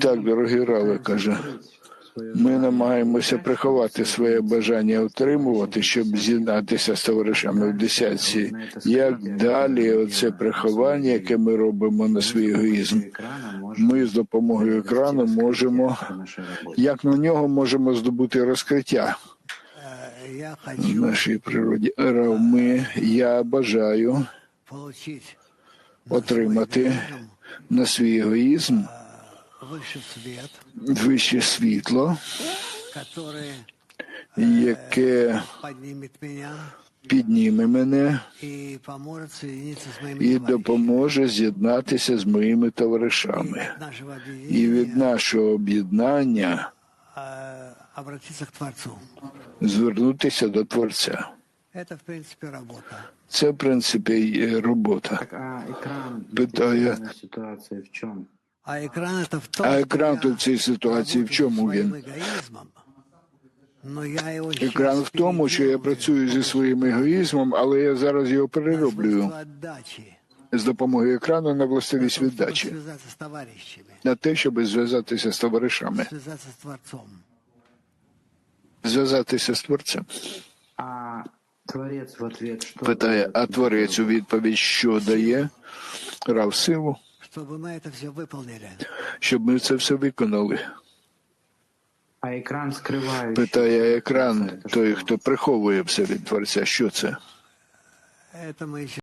Так, дорогі Рави, каже, ми намагаємося приховати своє бажання отримувати, щоб з'єднатися з товаришами в десятці. Як далі оце приховання, яке ми робимо на свій егоїзм, ми з допомогою екрану можемо, як на нього можемо здобути розкриття в нашій природі. Рав, Ми, я бажаю отримати на свій егоїзм высший свет, вище світло, который яке поднимет меня підніме мене и поможет соединиться с моими і товарищами. допоможе з'єднатися з моїми товаришами. От нашего І від объединения нашого об'єднання э, обратиться к Творцу. звернутися до Творця. Это, в принципе, работа. Це, в принципі, і робота. Так, а екран Питає. в цій ситуації в чому? А экран это в том, А что екран я тут в цій ситуації в работаю чому со своим він? эгоизмом, но я его Екран в тому, що я працюю зі своїм егоїзмом, але я зараз його перероблюю отдачи, з допомогою екрану на властивість чтобы віддачі, связаться с товарищами, на те, щоб зв'язатися з товаришами, связаться с Творцом. зв'язатися з творцем. Питає, дає? а творець у відповідь що дає? Рав силу, Чтобы мы это все выполнили. щоб ми це все виконали. А екран скриває. Питає екран, той, хто приховує все від творця. Що це? Это мы еще